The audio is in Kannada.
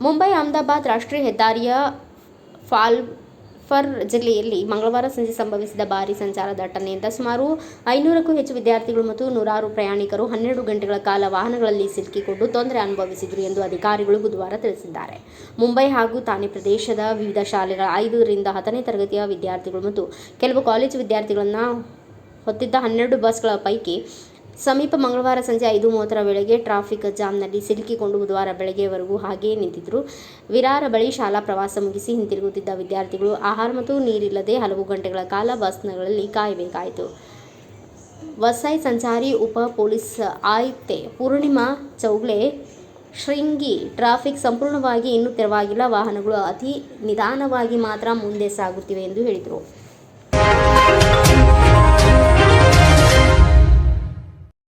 ರಾಷ್ಟ್ರೀಯ ಹೆದ್ದಾರಿಯ ಫಾಲ್ಫರ್ ಜಿಲ್ಲೆಯಲ್ಲಿ ಮಂಗಳವಾರ ಸಂಜೆ ಸಂಭವಿಸಿದ ಭಾರೀ ಸಂಚಾರ ದಟ್ಟಣೆಯಿಂದ ಸುಮಾರು ಐನೂರಕ್ಕೂ ಹೆಚ್ಚು ವಿದ್ಯಾರ್ಥಿಗಳು ಮತ್ತು ನೂರಾರು ಪ್ರಯಾಣಿಕರು ಹನ್ನೆರಡು ಗಂಟೆಗಳ ಕಾಲ ವಾಹನಗಳಲ್ಲಿ ಸಿಲುಕಿಕೊಂಡು ತೊಂದರೆ ಅನುಭವಿಸಿದರು ಎಂದು ಅಧಿಕಾರಿಗಳು ಬುಧವಾರ ತಿಳಿಸಿದ್ದಾರೆ. ಮುಂಬೈ ಹಾಗೂ ಥಾನೆ ಪ್ರದೇಶದ ವಿವಿಧ ಶಾಲೆಗಳ ಐದರಿಂದ ಹತ್ತನೇ ತರಗತಿಯ ವಿದ್ಯಾರ್ಥಿಗಳು ಮತ್ತು ಕೆಲವು ಕಾಲೇಜು ವಿದ್ಯಾರ್ಥಿಗಳನ್ನು ಹೊತ್ತಿದ್ದ ಹನ್ನೆರಡು ಬಸ್ಗಳ ಪೈಕಿ ಸಮೀಪ ಮಂಗಳವಾರ ಸಂಜೆ ಐದು ಮೂವತ್ತರ ವೇಳೆಗೆ ಟ್ರಾಫಿಕ್ ಜಾಮ್ನಲ್ಲಿ ಸಿಲುಕಿಕೊಂಡು ಬುಧವಾರ ಬೆಳಗ್ಗೆವರೆಗೂ ಹಾಗೆಯೇ ನಿಂತಿದ್ದರು ವಿರಾರ ಬಳಿ ಶಾಲಾ ಪ್ರವಾಸ ಮುಗಿಸಿ ಹಿಂತಿರುಗುತ್ತಿದ್ದ ವಿದ್ಯಾರ್ಥಿಗಳು ಆಹಾರ ಮತ್ತು ನೀರಿಲ್ಲದೆ ಹಲವು ಗಂಟೆಗಳ ಕಾಲ ಬಸ್ಗಳಲ್ಲಿ ಕಾಯಬೇಕಾಯಿತು. ವಸೈ ಸಂಚಾರಿ ಉಪ ಪೊಲೀಸ್ ಆಯುಕ್ತೆ ಪೂರ್ಣಿಮಾ ಚೌಗ್ಲೆ, ಶೃಂಗಿ, ಟ್ರಾಫಿಕ್ ಸಂಪೂರ್ಣವಾಗಿ ಇನ್ನೂ ತೆರವಾಗಿಲ್ಲ, ವಾಹನಗಳು ಅತಿ ನಿಧಾನವಾಗಿ ಮಾತ್ರ ಮುಂದೆ ಸಾಗುತ್ತಿವೆ ಎಂದು ಹೇಳಿದರು.